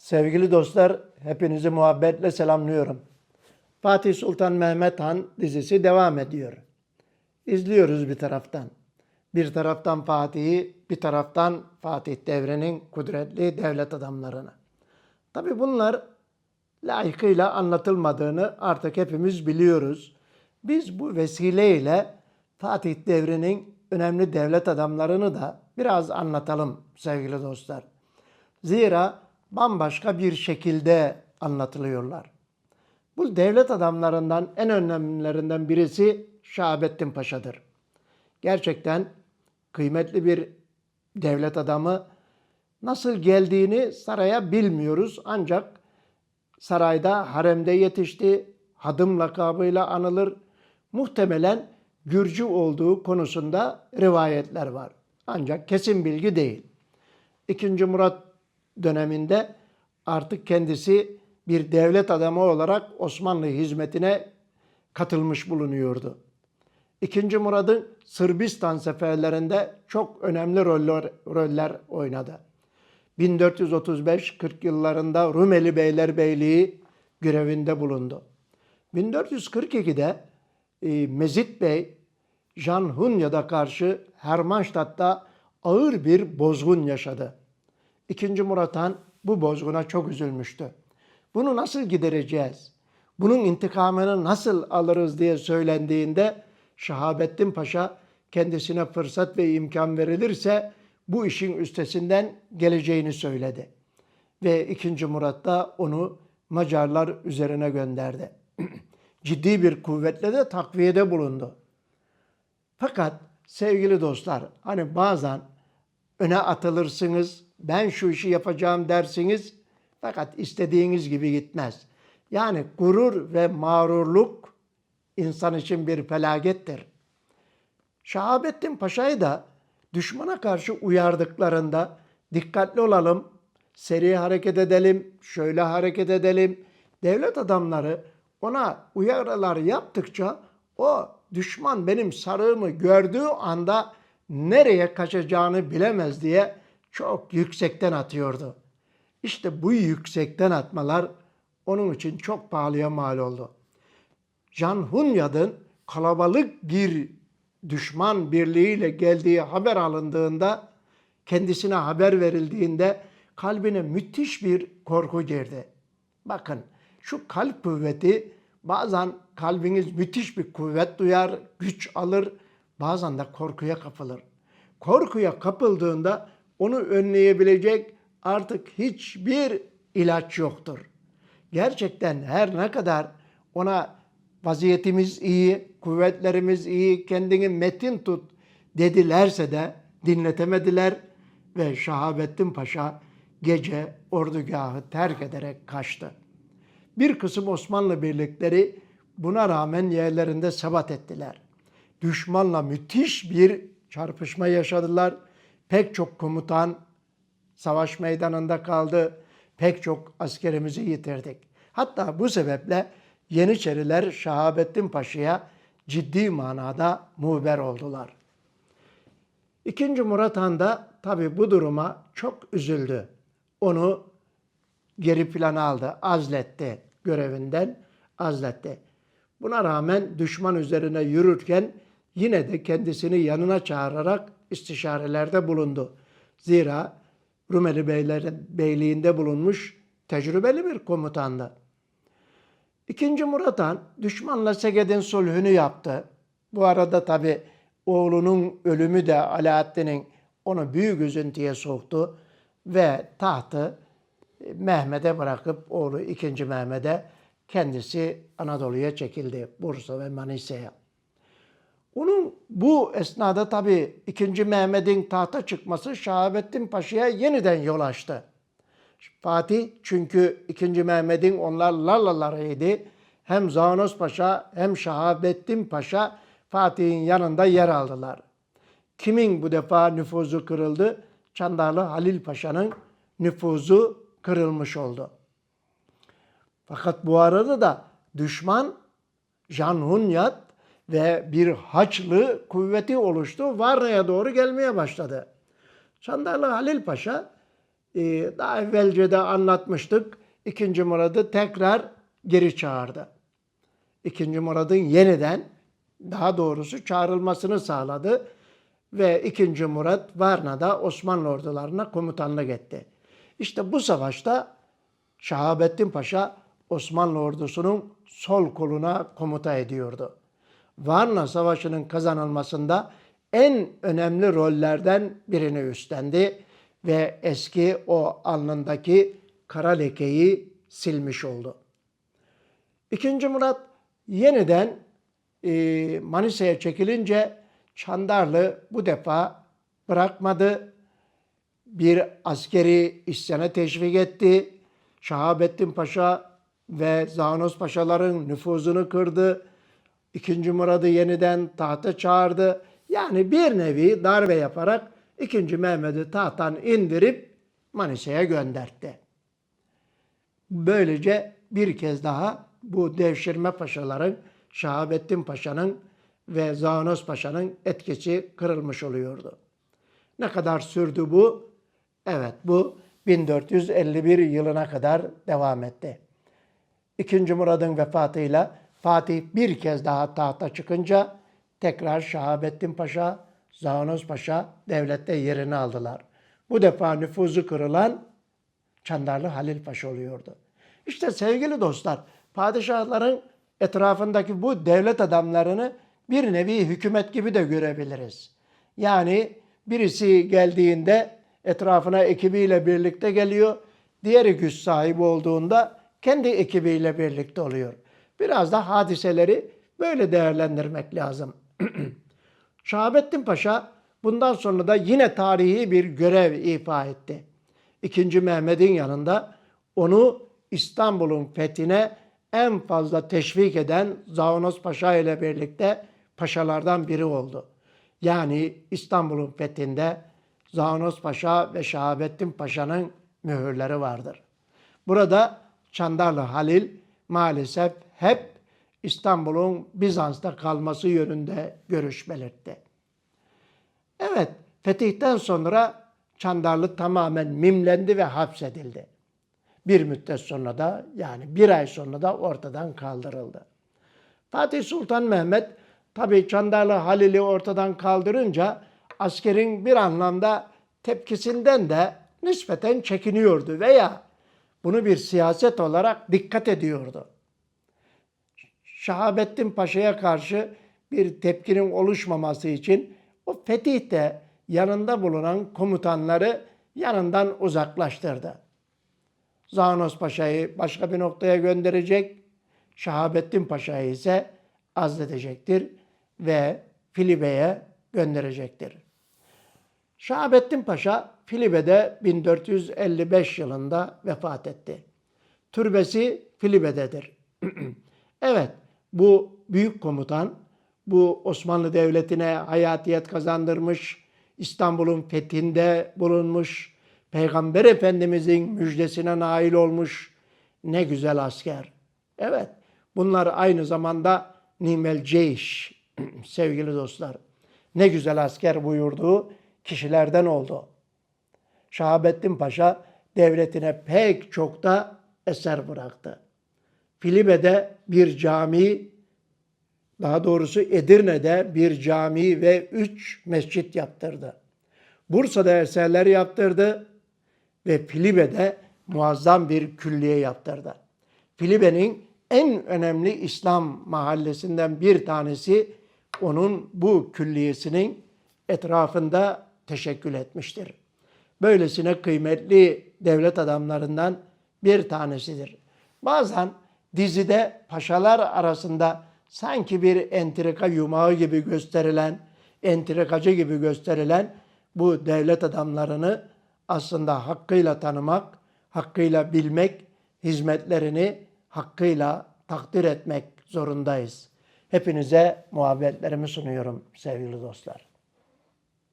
Sevgili dostlar, hepinizi muhabbetle selamlıyorum. Fatih Sultan Mehmet Han dizisi devam ediyor. İzliyoruz bir taraftan. Bir taraftan Fatih'i, bir taraftan Fatih devrinin kudretli devlet adamlarını. Tabi bunlar layıkıyla anlatılmadığını artık hepimiz biliyoruz. Biz bu vesileyle Fatih devrinin önemli devlet adamlarını da biraz anlatalım sevgili dostlar. Zira bambaşka bir şekilde anlatılıyorlar. Bu devlet adamlarından en önemlilerinden birisi Şahabettin Paşa'dır. Gerçekten kıymetli bir devlet adamı. Nasıl geldiğini saraya bilmiyoruz ancak sarayda haremde yetişti, hadım lakabıyla anılır. Muhtemelen Gürcü olduğu konusunda rivayetler var. Ancak kesin bilgi değil. İkinci Murat döneminde artık kendisi bir devlet adamı olarak Osmanlı hizmetine katılmış bulunuyordu. İkinci Murad'ın Sırbistan seferlerinde çok önemli roller, roller oynadı. 1435-40 yıllarında Rumeli Beylerbeyliği görevinde bulundu. 1442'de e, Mezit Bey Jan Hunya'da karşı Hermannstadt'ta ağır bir bozgun yaşadı. İkinci Murat Han bu bozguna çok üzülmüştü. Bunu nasıl gidereceğiz? Bunun intikamını nasıl alırız diye söylendiğinde Şahabettin Paşa kendisine fırsat ve imkan verilirse bu işin üstesinden geleceğini söyledi. Ve 2. Murat da onu Macarlar üzerine gönderdi. Ciddi bir kuvvetle de takviyede bulundu. Fakat sevgili dostlar hani bazen öne atılırsınız, ben şu işi yapacağım dersiniz fakat istediğiniz gibi gitmez. Yani gurur ve mağrurluk insan için bir felakettir. Şahabettin Paşa'yı da düşmana karşı uyardıklarında dikkatli olalım, seri hareket edelim, şöyle hareket edelim. Devlet adamları ona uyarılar yaptıkça o düşman benim sarığımı gördüğü anda nereye kaçacağını bilemez diye çok yüksekten atıyordu. İşte bu yüksekten atmalar onun için çok pahalıya mal oldu. Can Hunyad'ın kalabalık bir düşman birliğiyle geldiği haber alındığında, kendisine haber verildiğinde kalbine müthiş bir korku girdi. Bakın şu kalp kuvveti bazen kalbiniz müthiş bir kuvvet duyar, güç alır, bazen de korkuya kapılır. Korkuya kapıldığında onu önleyebilecek artık hiçbir ilaç yoktur. Gerçekten her ne kadar ona vaziyetimiz iyi, kuvvetlerimiz iyi, kendini metin tut dedilerse de dinletemediler ve Şahabettin Paşa gece ordugahı terk ederek kaçtı. Bir kısım Osmanlı birlikleri buna rağmen yerlerinde sebat ettiler. Düşmanla müthiş bir çarpışma yaşadılar. Pek çok komutan savaş meydanında kaldı. Pek çok askerimizi yitirdik. Hatta bu sebeple Yeniçeriler Şahabettin Paşa'ya ciddi manada muhber oldular. İkinci Murat Han da tabi bu duruma çok üzüldü. Onu geri plana aldı, azletti görevinden, azletti. Buna rağmen düşman üzerine yürürken yine de kendisini yanına çağırarak istişarelerde bulundu. Zira Rumeli Beylerin beyliğinde bulunmuş tecrübeli bir komutandı. İkinci Murat Han düşmanla Seged'in sulhünü yaptı. Bu arada tabi oğlunun ölümü de Alaaddin'in onu büyük üzüntüye soktu ve tahtı Mehmet'e bırakıp oğlu 2. Mehmet'e kendisi Anadolu'ya çekildi. Bursa ve Manisa'ya. Onun bu esnada tabi 2. Mehmet'in tahta çıkması Şahabettin Paşa'ya yeniden yol açtı. Fatih çünkü 2. Mehmet'in onlar Lalalarıydı. Hem Zanos Paşa hem Şahabettin Paşa Fatih'in yanında yer aldılar. Kimin bu defa nüfuzu kırıldı? Çandarlı Halil Paşa'nın nüfuzu kırılmış oldu. Fakat bu arada da düşman Canhunyat ve bir Haçlı kuvveti oluştu. Varna'ya doğru gelmeye başladı. Çandarlı Halil Paşa e, daha evvelce de anlatmıştık. İkinci Murad'ı tekrar geri çağırdı. İkinci Murad'ın yeniden daha doğrusu çağrılmasını sağladı ve ikinci Murat Varna'da Osmanlı ordularına komutanlık etti. İşte bu savaşta Şahabettin Paşa Osmanlı ordusunun sol koluna komuta ediyordu. Varna Savaşı'nın kazanılmasında en önemli rollerden birini üstlendi ve eski o alnındaki kara lekeyi silmiş oldu. İkinci Murat yeniden e, Manisa'ya çekilince Çandarlı bu defa bırakmadı. Bir askeri isyana teşvik etti. Şahabettin Paşa ve Zanos Paşaların nüfuzunu kırdı. İkinci Murad'ı yeniden tahta çağırdı. Yani bir nevi darbe yaparak ikinci Mehmet'i tahttan indirip Manisa'ya gönderdi. Böylece bir kez daha bu devşirme paşaların, Şahabettin Paşa'nın ve Zanos Paşa'nın etkisi kırılmış oluyordu. Ne kadar sürdü bu? Evet bu 1451 yılına kadar devam etti. İkinci Murad'ın vefatıyla Fatih bir kez daha tahta çıkınca tekrar Şahabettin Paşa, Zanos Paşa devlette yerini aldılar. Bu defa nüfuzu kırılan Çandarlı Halil Paşa oluyordu. İşte sevgili dostlar, padişahların etrafındaki bu devlet adamlarını bir nevi hükümet gibi de görebiliriz. Yani birisi geldiğinde etrafına ekibiyle birlikte geliyor, diğeri güç sahibi olduğunda kendi ekibiyle birlikte oluyor. Biraz da hadiseleri böyle değerlendirmek lazım. Şahabettin Paşa bundan sonra da yine tarihi bir görev ifa etti. İkinci Mehmet'in yanında onu İstanbul'un fethine en fazla teşvik eden Zavanos Paşa ile birlikte paşalardan biri oldu. Yani İstanbul'un fethinde Zavanos Paşa ve Şahabettin Paşa'nın mühürleri vardır. Burada Çandarlı Halil maalesef hep İstanbul'un Bizans'ta kalması yönünde görüş belirtti. Evet, fetihten sonra Çandarlı tamamen mimlendi ve hapsedildi. Bir müddet sonra da yani bir ay sonra da ortadan kaldırıldı. Fatih Sultan Mehmet tabi Çandarlı Halil'i ortadan kaldırınca askerin bir anlamda tepkisinden de nispeten çekiniyordu veya bunu bir siyaset olarak dikkat ediyordu. Şahabettin Paşa'ya karşı bir tepkinin oluşmaması için o fetihte yanında bulunan komutanları yanından uzaklaştırdı. Zanos Paşa'yı başka bir noktaya gönderecek, Şahabettin Paşa'yı ise azledecektir ve Filibe'ye gönderecektir. Şahabettin Paşa Filibe'de 1455 yılında vefat etti. Türbesi Filibe'dedir. evet, bu büyük komutan, bu Osmanlı Devleti'ne hayatiyet kazandırmış, İstanbul'un fethinde bulunmuş, Peygamber Efendimizin müjdesine nail olmuş ne güzel asker. Evet, bunlar aynı zamanda nimel ceyş sevgili dostlar. Ne güzel asker buyurduğu kişilerden oldu. Şahabettin Paşa devletine pek çok da eser bıraktı. Filibe'de bir cami, daha doğrusu Edirne'de bir cami ve üç mescit yaptırdı. Bursa'da eserler yaptırdı ve Filibe'de muazzam bir külliye yaptırdı. Filibe'nin en önemli İslam mahallesinden bir tanesi onun bu külliyesinin etrafında teşekkül etmiştir. Böylesine kıymetli devlet adamlarından bir tanesidir. Bazen dizide paşalar arasında sanki bir entrika yumağı gibi gösterilen, entrikacı gibi gösterilen bu devlet adamlarını aslında hakkıyla tanımak, hakkıyla bilmek, hizmetlerini hakkıyla takdir etmek zorundayız. Hepinize muhabbetlerimi sunuyorum sevgili dostlar.